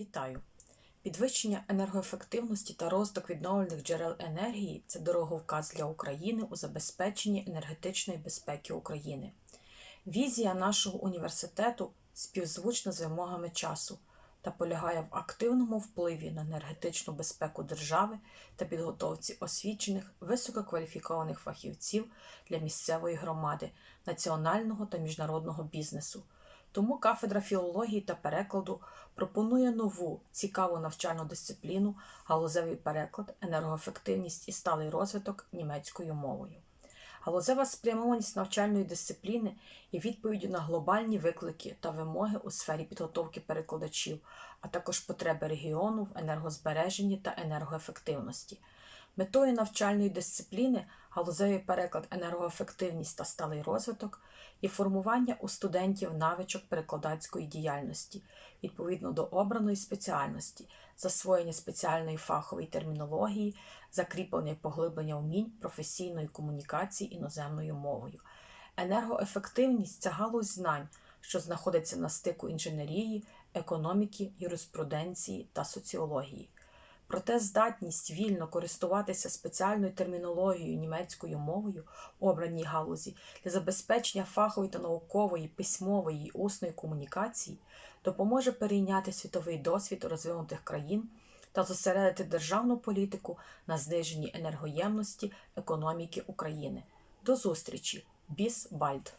Вітаю! Підвищення енергоефективності та розвиток відновлених джерел енергії це дороговказ для України у забезпеченні енергетичної безпеки України. Візія нашого університету співзвучна з вимогами часу та полягає в активному впливі на енергетичну безпеку держави та підготовці освічених висококваліфікованих фахівців для місцевої громади, національного та міжнародного бізнесу. Тому кафедра філології та перекладу пропонує нову цікаву навчальну дисципліну галузевий переклад, енергоефективність і сталий розвиток німецькою мовою. Галузева спрямованість навчальної дисципліни є відповіддю на глобальні виклики та вимоги у сфері підготовки перекладачів, а також потреби регіону в енергозбереженні та енергоефективності. Метою навчальної дисципліни галузевий переклад енергоефективність та сталий розвиток є формування у студентів навичок перекладацької діяльності відповідно до обраної спеціальності, засвоєння спеціальної фахової термінології, закріплення і поглиблення вмінь професійної комунікації іноземною мовою. Енергоефективність це галузь знань, що знаходиться на стику інженерії, економіки, юриспруденції та соціології. Проте здатність вільно користуватися спеціальною термінологією німецькою мовою в обраній галузі для забезпечення фахової та наукової, письмової і усної комунікації допоможе перейняти світовий досвід розвинутих країн та зосередити державну політику на зниженні енергоємності економіки України. До зустрічі! Біс Бальд!